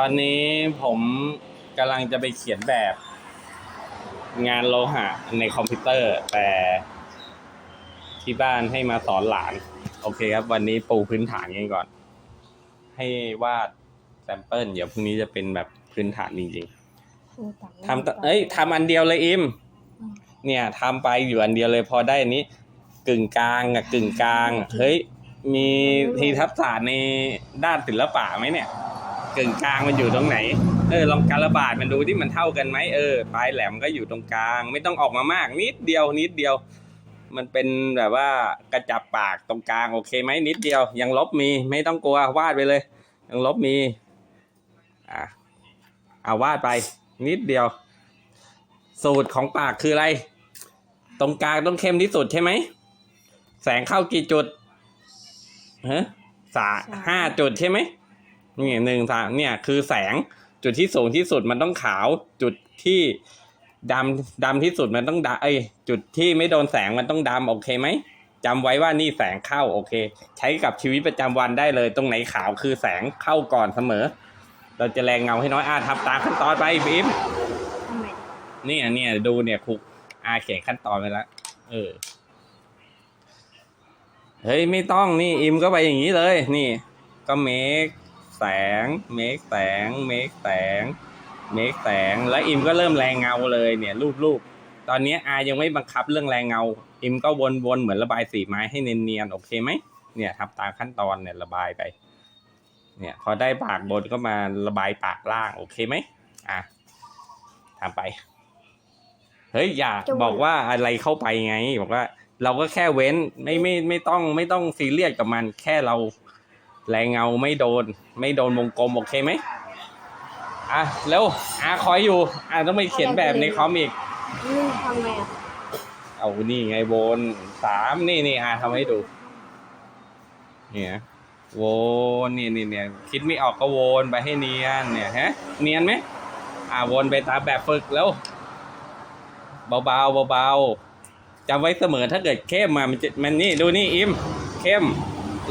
ตอนนี้ผมกำลังจะไปเขียนแบบงานโลหะในคอมพิวเตอร์ แต่ที่บ้านให้มาสอนหลาน โอเคครับ วันนี้ปูพื้นฐานกันก่อน ให้วาดแซมเปิลเดี๋ยวพรุ่งนี้จะเป็นแบบพื้นฐานจริงๆทำตเอ้ยทำอันเดียวเลยอิมเนี่ยทำไปอยู่อันเดียวเลยพอได้อันนี้ กึ่งกลางอะกึ่งกลาง เฮ้ย มีทีทับศาสตร์ในด้านศิลปะไหมเนี่ย กึ่งกลางมันอยู่ตรงไหน เออลองการระบาดมันดูที่มันเท่ากันไหมเออปลายแหลมก็อยู่ตรงกลาง ไม่ต้องออกมามาก นิดเดียวนิดเดียว มันเป็นแบบว่ากระจับปากตรงกลางโอเคไหมนิดเดียว ยังลบมีไม่ต้องกลัววาดไปเลย ยังลบมีอะเอาวาดไป นิดเดียว สูตรของปากคืออะไร ตรงกลางต้องเข้มที่สุดใช่ไหมแสงเข้ากี่จุดฮะสาห้าจุดใช่ไหม นี่หนึ่งสามเนี่ยคือแสงจุดที่สูงที่สุดมันต้องขาว จุดที่ดำดำที่สุดมันต้องดำเอ้ยจุดที่ไม่โดนแสงมันต้องดำโอเคไหมจำไว้ว่านี่แสงเข้าโอเค ใช้กับชีวิตประจำวันได้เลย ตรงไหนขาวคือแสงเข้าก่อนเสมอ เราจะแรงเงาให้น้อยอ่าทำตามขั้นตอนไปบีมทำไมเนี่ยเนี่ยดูเนี่ยครูอาเขียนขั้นตอนไปแล้วเออเฮ้ยไม่ต้องนี่อิมก็ไปอย่างนี้เลย นี่ ก็เมค แสง เมคแสง เมคแสง เมคแสง แล้วอิมก็เริ่มแรงเงาเลยเนี่ยรูปรูปตอนนี้อายังไม่บังคับเรื่องแรงเงา อิมก็วนๆเหมือนระบายสีไม้ให้เนียนๆโอเคไหมเนี่ยทำตามขั้นตอนเนี่ยระบายไป เนี่ยพอได้ปากบนก็มาระบายปากล่างโอเคไหมอะทำไป เฮ้ยอย่าบอกว่าอะไรเข้าไปไง บอกว่า เราก็แค่เว้นไม่ไม่ไม่ต้องไม่ต้องซีเรียสกับมันแค่เรา แรงเงาไม่โดน ไม่โดนวงกลมโอเคไหมอะเร็วอาคอยอยู่อะต้องไปเขียนแบบในคอมอีกอืมทำไงอะเอานี่ไงวนสามนี่นี่อาทำให้ดู เนี่ยวนนี่นี่เนี่ยคิดไม่ออกก็วนไปให้เนียนเนี่ยฮะเนียนไหมอ่าวนไปตามแบบฝึกแล้ว เบาๆเบาๆจำไว้เสมอถ้าเกิดเข้มมามันจะมันนี่ดูนี่อิมเข้ม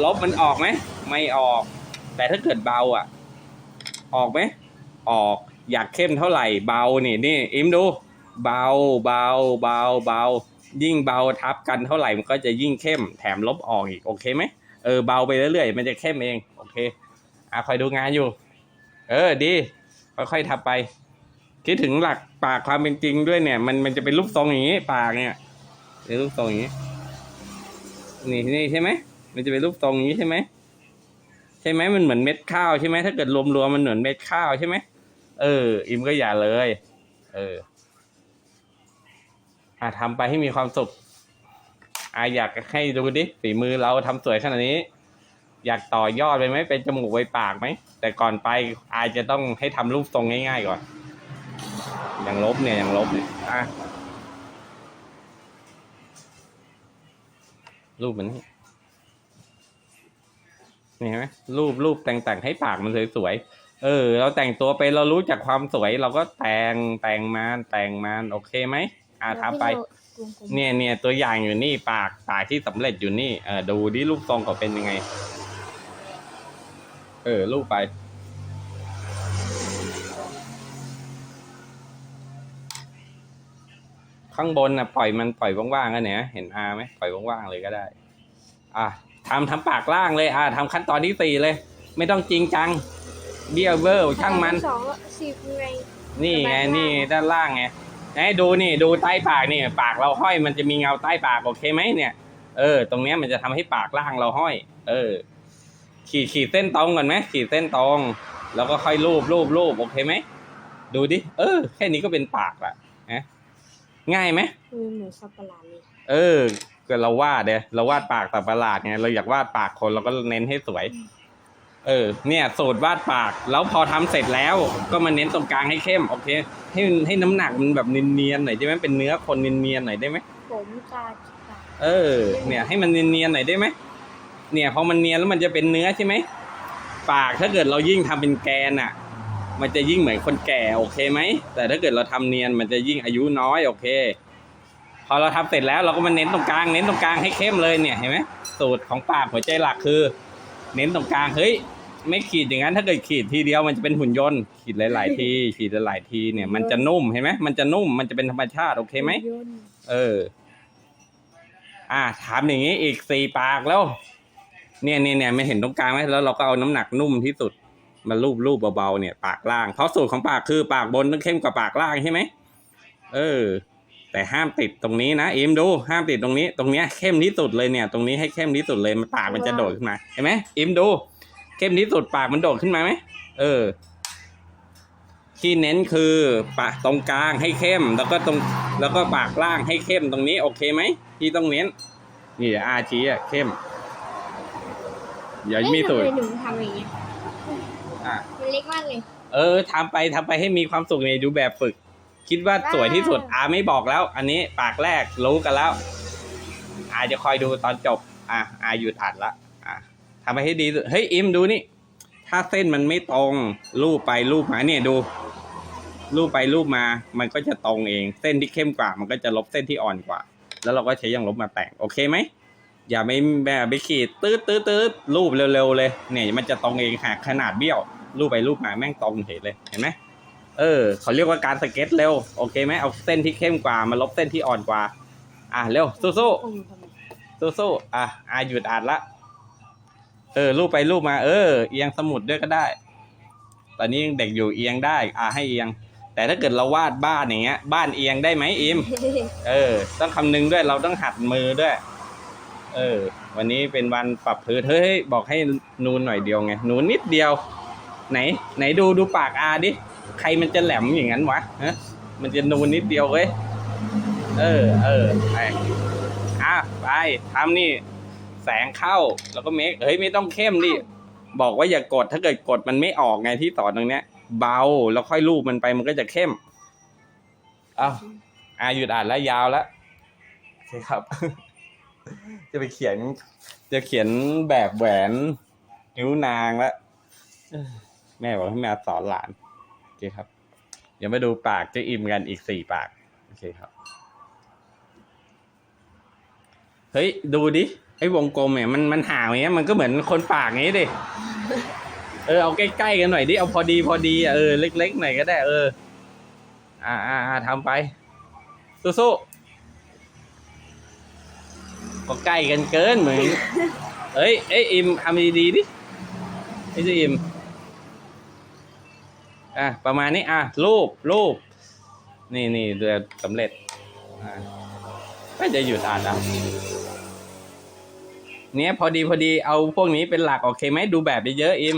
ลบมันออกไหม ไม่ออก แต่ถ้าเกิดเบาอะ ออกไหมออกอยากเข้มเท่าไหร่เบานี่นี่อิมดู เบาเบาเบาเบา ยิ่งเบาทับกันเท่าไหร่มันก็จะยิ่งเข้มแถมลบออกอีกโอเคไหมเออเบาไปเรื่อยๆมันจะเข้มเองโอเคอะคอยดูงานอยู่ เออดีค่อยๆทำไป คิดถึงหลักปากความเป็นจริงด้วยเนี่ย มันมันจะเป็นรูปทรงอย่างนี้ ปากเนี่ยเป็นรูปทรงอย่างนี้นี่นี่ใช่ไหมมันจะเป็นรูปทรงอย่างนี้ใช่ไหม ช่ไหมมันเหมือนเม็ดข้าวใช่ไหมถ้าเกิดรวมๆมันเหมือนเม็ดข้าวใช่ไหมเออ อิมก็อย่าเลย เอออะทำไปให้มีความสุขอะอยากให้ดูดิฝีมือเราทำสวยขนาดนี้ อยากต่อยอดไปไหมเป็นจมูกไว้ปากไหมแต่ก่อนไปอาจจะต้องให้ทำรูปทรงง่ายๆก่อน อย่างลบเนี่ยอย่างลบเนี่ยอะรูปมันนี่ นี่เห็นไหมรูปรูปแต่งแต่งให้ปากมันสวยๆเออ เราแต่งตัวไปเรารู้จักความสวย เราก็แต่งแต่งมาแต่งมาโอเคไหมอะทำไป เนี่ยเนี่ยตัวอย่างอยู่นี่ปากปากที่สำเร็จอยู่นี่เออดูดิรูปทรงเขาเป็นยังไง เออรูปไปข้างบนน่ะปล่อยมันปล่อยว่างๆกันเนี่ยเห็นอาไหมปล่อยว่างๆเลยก็ได้ อะ ทำทำปากล่างเลย อะทำขั้นตอนที่สี่เลย ไม่ต้องจริงจังเบี้ยวเบอร์ช่างมัน สองสิบไงนี่ไงด้านล่างนี่ด้านล่างไงให้ดูนี่ดูใต้ปากนี่ปากเราห้อยมันจะมีเงาใต้ปากโอเคไหมเนี่ย เออ ตรงเนี้ยมันจะทำให้ปากล่างเราห้อย เออ ขีดขีดเส้นตรงก่อนไหมขีดเส้นตรง แล้วก็ค่อยรูปรูปรูปโอเคไหมดูดิเออ แค่นี้ก็เป็นปากละนะง่ายไหมคือเหมือนสับปะหลาดเลยเออ ก็เราวาดเด้เราวาดปากแต่ประหลาดไงเราอยากวาดปากคนเราก็เน้นให้สวย เออ เนี่ยสูตรวาดปาก แล้วพอทำเสร็จแล้ว ก็มาเน้นตรงกลางให้เข้มโอเคให้ให้น้ำหนักมันแบบเนียนๆหน่อยได้ไหมเป็นเนื้อคนเนียนๆหน่อยได้ไหมผมตาตาเออ เนี่ย ให้มันเนียนๆหน่อยได้ไหมเนี่ยพอมันเนียนแล้วมันจะเป็นเนื้อใช่ไหมปากถ้าเกิดเรายิ่งทำเป็นแกนอะ มันจะยิ่งเหมือนคนแก่โอเคไหมแต่ถ้าเกิดเราทำเนียนมันจะยิ่งอายุน้อยโอเค พอเราทำเสร็จแล้วเราก็มาเน้นตรงกลาง เน้นตรงกลางให้เข้มเลยเนี่ยเห็นไหมสูตรของปากหัวใจหลักคือ เน้นตรงกลางเฮ้ยไม่ขีดอย่างนั้นถ้าเกิดขีดทีเดียวมันจะเป็นหุ่นยนต์ขีดหลาย ๆ ทีขีดหลายๆทีเนี่ยมันจะนุ่มเห็นไหมมันจะนุ่มมันจะเป็นธรรมชาติโอเคไหมหุ่นยนต์เออ อ่าทำอย่างนี้อีกสี่ปากแล้ว เนี่ยเนี่ยเนี่ยไม่เห็นตรงกลางไหมแล้วเราก็เอาน้ำหนักนุ่มที่สุดมาลูบลูบเบาๆเนี่ย ปากล่างเพราะสูตรของปากคือปากบนต้องเข้มกว่าปากล่างใช่ไหมเออ แต่ห้ามติดตรงนี้นะเอ็มดูห้ามติดตรงนี้ ตรงเนี้ยเข้มที่สุดเลยเนี่ย ตรงนี้ให้เข้มที่สุดเลยมันปากมันจะโดดขึ้นมาเห็นไหมเอ็มดู เข้มที่สุดปากมันโดดขึ้นมาไหมเออ ที่เน้นคือปากตรงกลางให้เข้ม แล้วก็ตรงแล้วก็ปากล่างให้เข้มตรงนี้ โอเคไหมที่ต้องเน้น นี่อาชีอะเข้มอย่ามีเอ๊ะสูตรทำไมหนูทำอย่างเงี้ยอะมันเล็กมากเลย เออทำไปทำไปให้มีความสุขในดูแบบฝึก คิดว่าสวยที่สุดอาไม่บอกแล้ว อันนี้ปากแรกรู้กันแล้ว อาจะคอยดูตอนจบ อะอาหยุดอัดละอะทำไปให้ดีสุดเฮ้ยอิมดูนี่ ถ้าเส้นมันไม่ตรงรูปไปรูปมาเนี่ยดู รูปไปรูปมา มันก็จะตรงเอง เส้นที่เข้มกว่า มันก็จะลบเส้นที่อ่อนกว่า แล้วเราก็ใช้ยางลบมาแต่งโอเคไหมอย่าไปแบบไปขีดตืดตืดตืดรูปเร็วๆเลย เนี่ยมันจะตรงเองหากขนาดเบี้ยว รูปไปรูปมาแม่งตรงเห็นเลยเห็นไหม เออเขาเรียกว่าการสเก็ตเร็วโอเคไหมเอาเส้นที่เข้มกว่ามาลบเส้นที่อ่อนกว่า อะเร็วสู้ๆโอ้ทำไมสู้อะอาหยุดอ่านละเออรูปไปรูปมาเออเอียงสมุดด้วยก็ได้ ตอนนี้ยังเด็กอยู่เอียงได้ อะให้เอียง แต่ถ้าเกิดเราวาดบ้านอย่างเงี้ย บ้านเอียงได้ไหมอิมเออ ต้องคำนึงด้วยเราต้องหัดมือด้วย เออ วันนี้เป็นวันปรับพื้นเฮ้ยบอกให้นูนหน่อยเดียวไงนูนนิดเดียว ไหน ไหนดูดูปากอาดิ ใครมันจะแหลมอย่างนั้นวะฮะมันจะนูนนิดเดียวเว้ย เออ เออ ไปอะไปทำนี่ แสงเข้า แล้วก็เมคเฮ้ย ไม่ต้องเข้มดิ บอกว่าอย่ากด ถ้าเกิดกดมันไม่ออกไงที่สอนตรงเนี้ย เบา แล้วค่อยลูบมันไป มันก็จะเข้ม เอ้าอะหยุดอ่านแล้วยาวแล้วโอเคครับ จะไปเขียน จะเขียนแบบแหวน นิ้วนางแล้ว แม่บอกให้แม่สอนหลาน อเคครับ เดี๋ยวมาดูปากเจะอิมกันอีกสี่ปาก โอเคครับ เฮ้ย ดูดิ ไอ้วงกลมเนี่ยมันมันห่างอย่างเงี้ยมันก็เหมือนคนปากงี้ดิ เออเอาใกล้ๆกันหน่อยดิ เอาพอดีพอดีอะเออเล็กๆหน่อยก็ได้ เออ อ่าอ่าอ่าทำไป สู้ๆก็ใกล้กันเกินเหมือนเอ้ยเอ้ยอิมทำดีๆดิไอ้เจ้าอิม อะประมาณนี้อะรูปรูปนี่นี่เดือสำเร็จอ่าก็จะหยุดอ่านแล้วเนี้ยพอดีพอดีเอาพวกนี้เป็นหลักโอเคไหมดูแบบเยอะๆอิม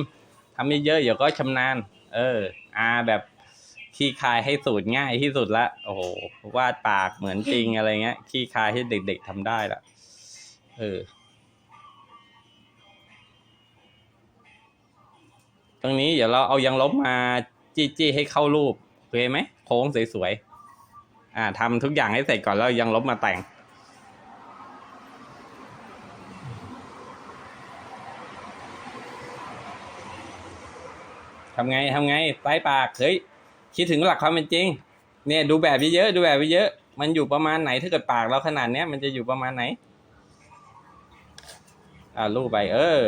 ทำเยอะๆเดี๋ยวก็ชำนาญ เอออาแบบขี้คายให้สูตรง่ายที่สุดละโอ้โหวาดปากเหมือนจริงอะไรเงี้ยขี้คายให้เด็ก ๆทำได้ละเออ ตรงนี้เดี๋ยวเราเอายางลบมา จี้ให้เข้ารูปโอเคไหมโค้งสวยๆอ่าทำทุกอย่างให้เสร็จก่อนแล้วยางลบมาแต่งทำไงทำไงใต้ปากเฮ้ยคิดถึงหลักความเป็นจริง เนี่ยดูแบบเยอะๆดูแบบเยอะๆมันอยู่ประมาณไหนถ้าเกิดปากเราขนาดเนี้ยมันจะอยู่ประมาณไหน อ่าลูบไป เออ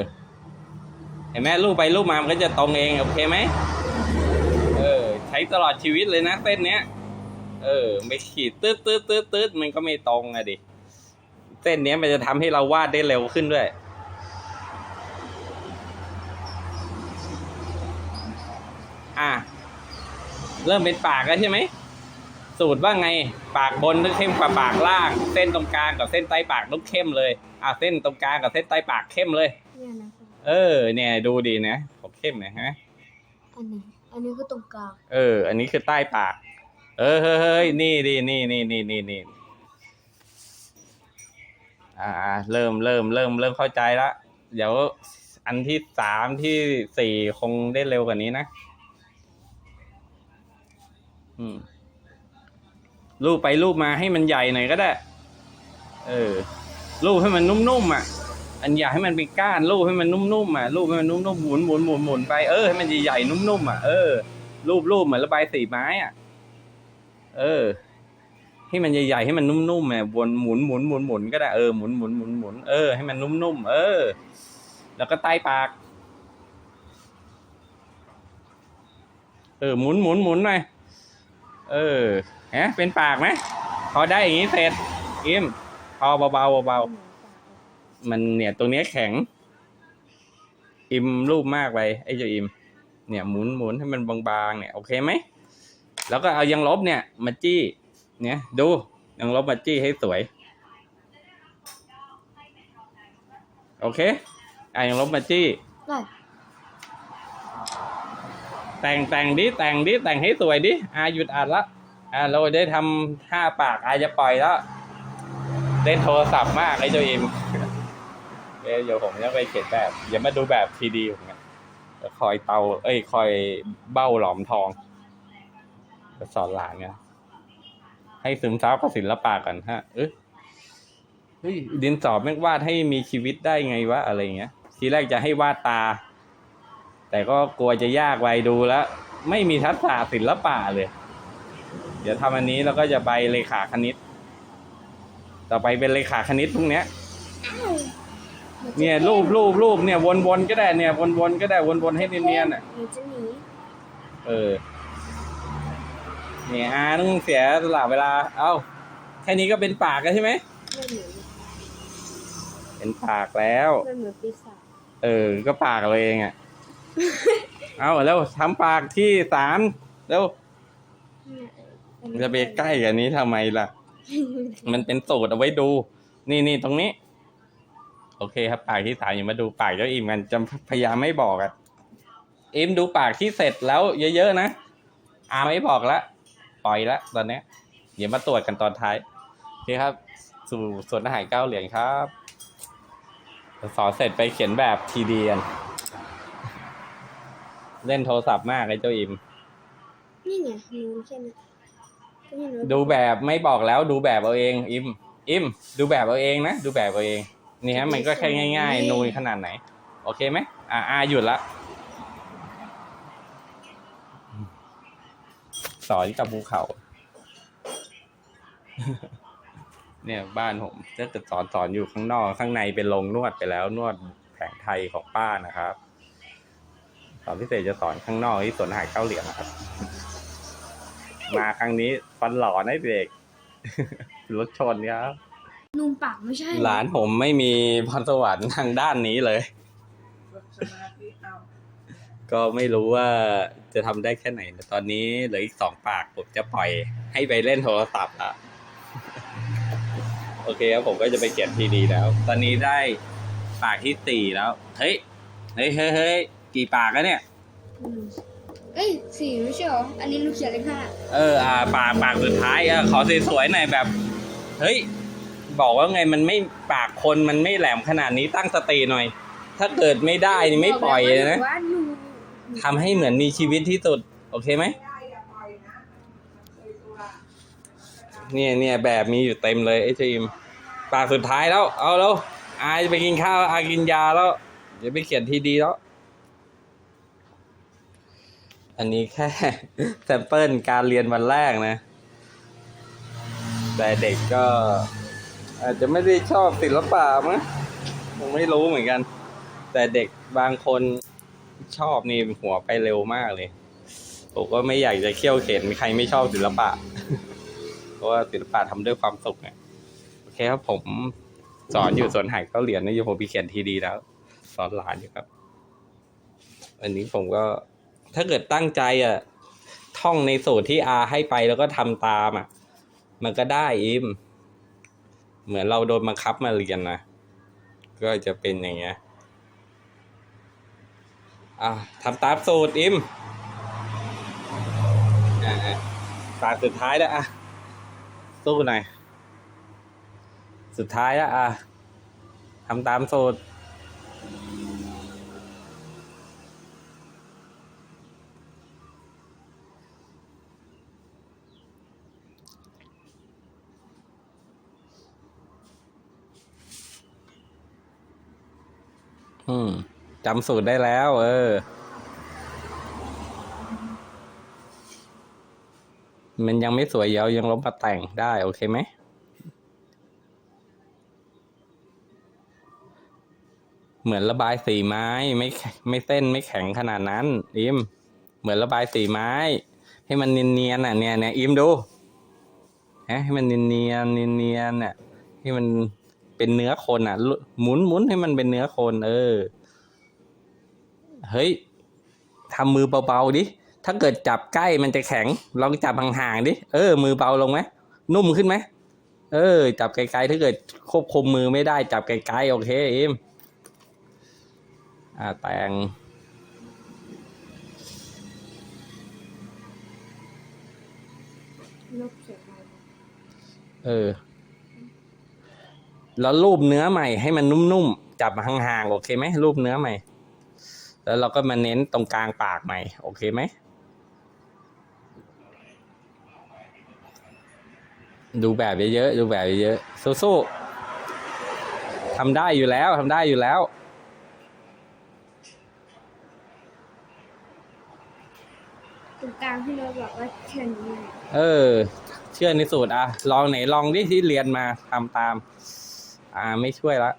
เห็นไหมลูบไปลูบมามันก็จะตรงเอง โอเคไหม ตลอดชีวิตเลยนะเส้นเนี้ย เออ ไม่ขีดตืดตืดตืดตืดมันก็ไม่ตรงอะดิ เส้นเนี้ยมันจะทำให้เราวาดได้เร็วขึ้นด้วย อะ เริ่มเป็นปากแล้วใช่ไหม สูตรว่าไง ปากบนต้องเข้มกว่าปากล่าง เส้นตรงกลางกับเส้นใต้ปากต้องเข้มเลย อะ เส้นตรงกลางกับเส้นใต้ปากเข้มเลย เนี่ยนะเออ เนี่ยดูดีนะผมเข้มนะฮะ อันนี้ อันนี้คือตรงกลาง เออ อันนี้คือใต้ปาก เออเฮ้ยเฮ้ยนี่ดีนี่นี่นี่นี่นี่อ่า เริ่มเริ่มเริ่มเริ่มเข้าใจละ เดี๋ยวอันที่สามที่สี่คงได้เร็วกว่านี้นะ อืม รูปไปรูปมาให้มันใหญ่หน่อยก็ได้ เออ รูปให้มันนุ่มๆอะ อันอยากให้มันเป็นก้านรูปให้มันนุ่มๆอะรูปให้มันนุ่มๆหมุนหมุนหมุนหมุนไปเออให้มันใหญ่ๆนุ่มๆอะเออรูปรูปเหมือนระบายสีไม้อะเออให้มันใหญ่ๆให้มันนุ่มๆอะวนหมุนหมุนหมุนหมุนก็ได้เออหมุนหมุนหมุนหมุนเออให้มันนุ่มๆเออ แล้วก็ใต้ปาก เออหมุนหมุนหมุนหน่อยเออฮะเป็นปากไหมพอได้อย่างนี้เสร็จอิมพอเบาๆเบาๆ มันเนี่ยตรงเนี้ยแข็ง อิมรูปมากไปไอ้เจ้าอิม เนี่ยหมุนหมุนให้มันบางๆเนี่ยโอเคไหมแล้วก็เอายังลบเนี่ย มาจี้ เนี่ย ดูยังลบมาจี้ให้สวย โอเคอะยังลบมาจี้ได้แต่งแต่งดิแต่งดิแต่งให้สวยดิอาหยุดอ่านละอ่าเราได้ทำท่าปากอาจะปล่อยแล้วเล่นโทรศัพท์มากไอ้เจ้าอิมเอ้ย เดี๋ยวผมจะไปเขียนแบบ อย่ามาดูแบบทีดีผมนะคอยเตา เอ้ย คอยเบ้าหลอมทองสอนหลานไงให้ซึมซับกับศิลปะกันฮะ เอ้ยเฮ้ยดินสอบแม่งวาดให้มีชีวิตได้ไงวะอะไรเงี้ย ทีแรกจะให้วาดตา แต่ก็กลัวจะยากไปดูแล้วไม่มีทักษะศิลปะเลย เดี๋ยวทำอันนี้แล้วก็จะไปเลขาคณิต ต่อไปเป็นเลขาคณิตพวกเนี้ย เนี่ยรูปรูปรูปเนี่ยวนๆก็ได้เนี่ยวนๆก็ได้วนๆให้เนียนๆอะหนูจะหนีเออเนี่ยอาต้องเสียตลาดเวลา เอ้าแค่นี้ก็เป็นปากแล้วใช่ไหมไม่เหมือนเป็นปากแล้วไม่เหมือนปีศาจเออ ก็ปากเราเองอะเอาแล้วทำปากที่สามแล้วเนี่ยอันจะไปใกล้กันนี้ทำไมล่ะ มันเป็นสูตรเอาไว้ดู นี่นี่ตรงนี้ โอเคครับ ปากที่สามอย่ามาดูปากเจ้าอิมกันจะพยายามไม่บอกอะอิมดูปากที่เสร็จแล้วเยอะๆนะอาไม่บอกละปล่อยละตอนเนี้ยเดี๋ยวมาตรวจกันตอนท้ายโอเคครับ สู่ส่วนอาหารเก้าเหรียญครับสอนเสร็จไปเขียนแบบทีเดียนเล่นโทรศัพท์มากไอ้เจ้าอิม นี่ไงหนูแค่นั้นก็ไม่รู้ดูแบบไม่บอกแล้วดูแบบเอาเอง อิม อิม ดูแบบเอาเองนะ ดูแบบเอาเอง นี่ฮะมันก็แค่ง่ายๆนูนขนาดไหน โอเคไหมอ่าอาหยุดละสอนกับภูเขาเนี่ยบ้านผมจะจะสอนสอนอยู่ข้างนอกข้างในเป็นโรงนวดไปแล้วนวดแผนไทยของป้านะครับสอนพิเศษจะสอนข้างนอกที่สวนอาหารเก้าเหลี่ยมนะครับ มาครั้งนี้ฟันหล่อนะเด็กรถชนครับ นูนปากไม่ใช่ หลานผมไม่มีพรสวรรค์ทางด้านนี้เลยสมาธิเอาก็ไม่รู้ว่าจะทำได้แค่ไหนแต่ตอนนี้เหลืออีกสองปากผมจะปล่อยให้ไปเล่นโทรศัพท์ละโอเคครับผมก็จะไปเขียนทีดีแล้ว ตอนนี้ได้ปากที่สี่แล้ว เฮ้ย เฮ้ยเฮ้ยเฮ้ยกี่ปากแล้วเนี่ยอืมเอ้ยสี่ไม่ใช่เหรอ อันนี้หนูเขียนเลขห้าเออ อ่า ปากปากสุดท้ายเออขอสวยๆหน่อยแบบ เฮ้ย บอกว่าไงมันไม่ปากคนมันไม่แหลมขนาดนี้ตั้งสติหน่อย ถ้าเกิดไม่ได้นี่ไม่ปล่อยเลยนะบอกแวว่าหนูทำให้เหมือนมีชีวิตที่สุด โอเคไหมเนี่ยเนี่ยแบบมีอยู่เต็มเลยไอ้ทีมปากสุดท้ายแล้ว เอาแล้วอาจะไปกินข้าวอากินยาแล้วเดี๋ยวไปเขียนทีดีแล้ว อันนี้แค่แซมเปิลการเรียนวันแรกนะ แต่เด็กก็ อาจจะไม่ได้ชอบศิลปะมั้งผมไม่รู้เหมือนกัน แต่เด็กบางคนชอบนี่หัวไปเร็วมากเลยผมก็ไม่อยากจะเขี่ยวเข็นใครไม่ชอบศิลปะ เพราะว่าศิลปะทำด้วยความสุขไงโอเคครับผมสอนอยู่สวนหายเก้าเหรียญนะอยู่ผมมีเขียนทีดีแล้ว สอนหลานอยู่ครับอันนี้ผมก็ถ้าเกิดตั้งใจอะท่องในสูตรที่อาให้ไปแล้วก็ทำตามอะ มันก็ได้อิม เหมือนเราโดนบังคับมาเรียนนะ ก็จะเป็นอย่างเงี้ยอะทำตามสูตรอิมตาสุดท้ายแล้วอะสู้หน่อยสุดท้ายแล้วอะทำตามสูตร อืมจำสูตรได้แล้ว เออ มันยังไม่สวยเดี๋ยวยังลบมาแต่งได้ โอเคไหมเหมือนระบายสีไม้ไม่ไม่เส้นไม่แข็งขนาดนั้น อิมเหมือนระบายสีไม้ ให้มันเนียนๆอะเนี่ยเนี่ยอิมดูฮะให้มันเนียนๆเนียนๆอะให้มัน เป็นเนื้อคนอะลุหมุนหมุนให้มันเป็นเนื้อคน เออ เฮ้ยทำมือเบาๆดิ ถ้าเกิดจับใกล้มันจะแข็ง ลองจับห่างๆดิ เออ มือเบาลงไหม นุ่มขึ้นไหม เออ จับไกลๆ ถ้าเกิดควบคุมมือไม่ได้ จับไกลๆ โอเคอิมอ่าแต่งลบเสียงอะไรเออ แล้วรูปเนื้อใหม่ให้มันนุ่มๆจับห่างๆโอเคไหมรูปเนื้อใหม่ แล้วเราก็มาเน้นตรงกลางปากใหม่ โอเคไหมดูแบบเยอะๆดูแบบเยอะๆสู้ๆทำได้อยู่แล้วทำได้อยู่แล้วตรงกลางที่เราบอกว่าเช่นนี้เออ เชื่อในสูตรอะ ลองไหนลองดิที่เรียนมาทำตาม อ่าไม่ช่วยละ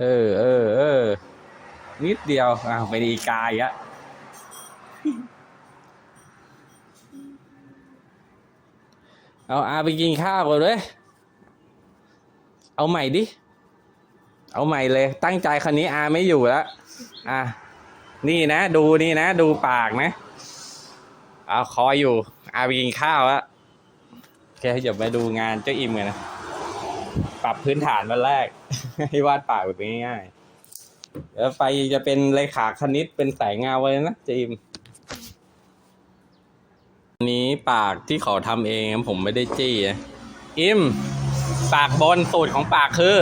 เออเออเออนิดเดียวอ่าไปดีกายอะเอาอาไปกินข้าวก่อนเลย เอาใหม่ดิ เอาใหม่เลย ตั้งใจคันนี้อาไม่อยู่แล้วอะนี่นะ ดูนี่นะ ดูปากนะ เอาคอยอยู่ อาไปกินข้าวแล้ว โอเคเดี๋ยวมาดูงานเจ้าอิมกันนะ ปรับพื้นฐานวันแรก ให้วาดปากแบบง่ายๆแล้วไปจะเป็นเลขาคณิตเป็นสายเงาไว้นะเจมอันนี้ปากที่เขาทำเองผมไม่ได้จี้อิมปากบนสูตรของปากคือ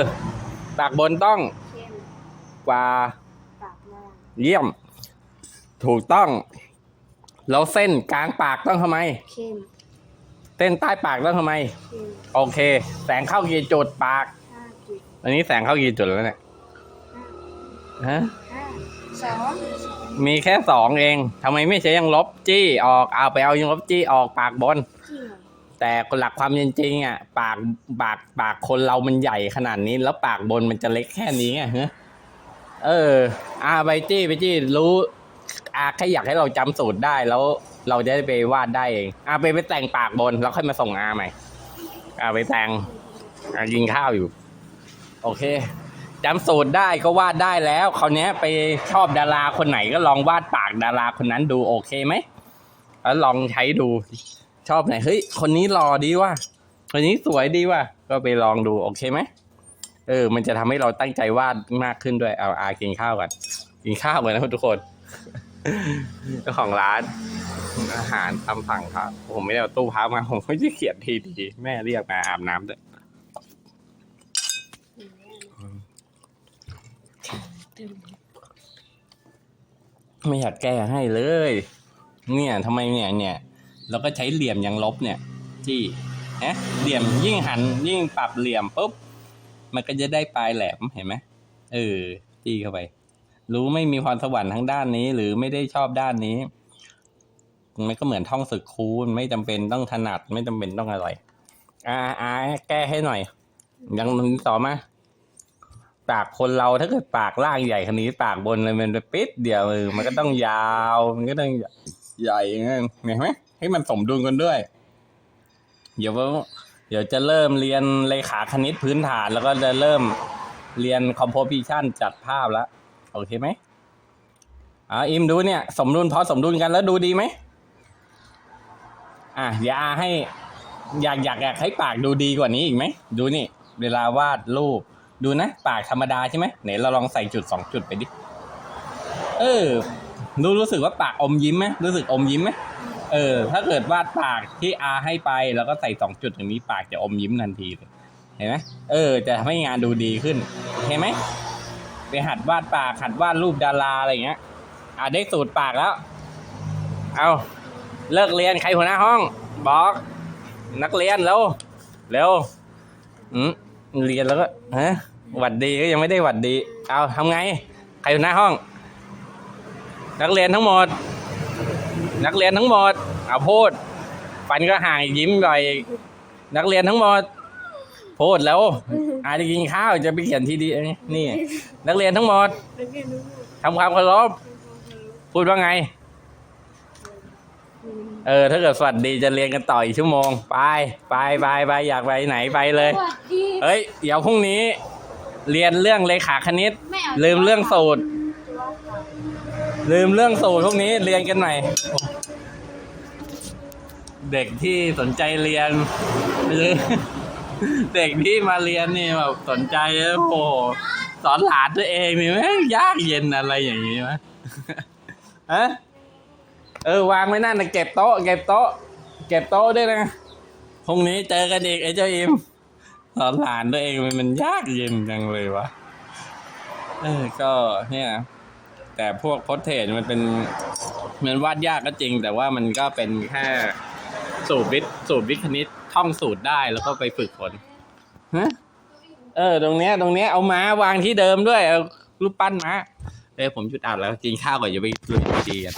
ปากบนต้องกว่างเยี่ยม ถูกต้อง แล้วเส้นกลางปากต้องทำไมเข้ม เส้นใต้ปากต้องทำไม โอเค แสงเข้ากี่จุดปาก ห้าจุดอันนี้แสงเข้ากี่จุดแล้วเนี่ยฮะห้าสองมีแค่สองเองทำไมไม่ใช้ยังลบจี้ออกเอาไปเอายังลบจี้ออกปากบนแต่หลักความเป็นจริงอะปากปากปากคนเรามันใหญ่ขนาดนี้ แล้วปากบนมันจะเล็กแค่นี้ไงฮะเอออาไปจี้ไปจี้รู้อาแค่อยากให้เราจำสูตรได้แล้ว เราจะได้ไปวาดได้เองอาไปไปแต่งปากบนแล้วค่อยมาส่งอาใหม่อาไปแต่งอากินข้าวอยู่ โอเคจำสูตรได้ก็วาดได้แล้วคราวเนี้ยไปชอบดาราคนไหนก็ลองวาดปากดาราคนนั้นดูโอเคไหมแล้วลองใช้ดูชอบไหนเฮ้ยคนนี้หล่อดีว่ะคนนี้สวยดีว่ะก็ไปลองดูโอเคไหมเออ มันจะทำให้เราตั้งใจวาดมากขึ้นด้วยเอาอากินข้าวกันกินข้าวกันนะทุกคน เจ้าของร้านอาหารตามสั่งครับ ผมไม่ได้เอาตู้พักมา ผมไม่ได้เขียนทีดีแม่เรียกมาอาบน้ำด้วยไม่อยากแก้ให้เลย เนี่ยทำไมเนี่ยเนี่ยเราก็ใช้เหลี่ยมยังลบเนี่ยจี้ฮะเหลี่ยมยิ่งหันยิ่งปรับเหลี่ยมปุ๊บ มันก็จะได้ปลายแหลมเห็นไหมเออจี้เข้าไป รู้ไม่มีพรสวรรค์ทั้งด้านนี้ หรือไม่ได้ชอบด้านนี้ มันก็เหมือนท่องศึกคูณไม่จำเป็นต้องถนัด ไม่จำเป็นต้องอะไรอ่าอ่าแก้ให้หน่อย ยังต่อมาปากคนเราถ้าเกิดปากล่างใหญ่ขนาดนี้ปากบนเลยมันไปปิดเดียวเออมันก็ต้องยาว มันก็ต้องใหญ่เงี้ยเห็นไหมให้มันสมดุลกันด้วย เดี๋ยวเดี๋ยวจะเริ่มเรียนเลขาคณิตพื้นฐาน แล้วก็จะเริ่มเรียนคอมโพสิชันจัดภาพแล้ว โอเคไหมอ่าอิมดูเนี่ย สมดุลพอสมดุลกันแล้วดูดีไหมอะเดี๋ยวอาให้อยากอยากอยากให้ปากดูดีกว่านี้อีกไหมดูนี่ เวลาวาดรูป ดูนะ ปากธรรมดาใช่ไหมไหนเราลองใส่จุดสองจุดไปดิเออดูรู้สึกว่าปากอมยิ้มไหมรู้สึกอมยิ้มไหมเออ ถ้าเกิดวาดปากที่อาให้ไปแล้วก็ใส่สองจุดตรงนี้ปากจะอมยิ้มทันทีเลยเห็นไหมเออ จะทำให้งานดูดีขึ้นเห็นไหม ไปหัดวาดปากหัดวาดรูปดาราอะไรเงี้ย อะได้สูตรปากแล้ว เอาเลิกเรียนใครหัวหน้าห้อง บอก นักเรียนเร็วเร็วอืมเรียนแล้วก็ฮะหวัดดีก็ยังไม่ได้หวัดดี เอาทำไง ใครอยู่หน้าห้อง นักเรียนทั้งหมด นักเรียนทั้งหมด เอาพูดฟันก็ห่างยิ้มไปนักเรียนทั้งหมดพูดแล้ว อาจจะกินข้าวจะไปเขียนทีดีเอ้ยนี่ นักเรียนทั้งหมดนักเรียนรู้หมดทำความเคารพพูดว่าไง เออ ถ้าเกิดสวัสดีจะเรียนกันต่ออีกชั่วโมง ไป ไปไปไปอยากไปไหนไปเลยสวัสดีเฮ้ย เดี๋ยวพรุ่งนี้ เรียนเรื่องเลขาคณิตไม่เอาลืมเรื่องสูตร ลืมเรื่องสูตรพวกนี้เรียนกันใหม่เด็กที่สนใจเรียนหรือ เด็กที่มาเรียนนี่แบบสนใจโอ้โหสอนหลานตัวเองนี่แม่งยากเย็นอะไรอย่างนี้ไหมฮะเออ วางไว้นั่นนะเก็บโต๊ะเก็บโต๊ะ เก็บโต๊ะด้วยนะพรุ่งนี้เจอกันอีกไอ้เจ้าอิมสอนหลานตัวเองมันมันยากเย็นจังเลยวะเออก็เนี่ยแต่พวกโพสเทจมันเป็นมันวาดยากก็จริง แต่ว่ามันก็เป็นแค่สูตรวิทย์สูตรวิทย์คณิต ท่องสูตรได้แล้วก็ไปฝึกฝนฮะเออ ตรงเนี้ย ตรงเนี้ยเอาม้าวางที่เดิมด้วยเอารูปปั้นม้าเออผมจุดอัดแล้วกินข้าวก่อนอย่าไปลุยดีกัน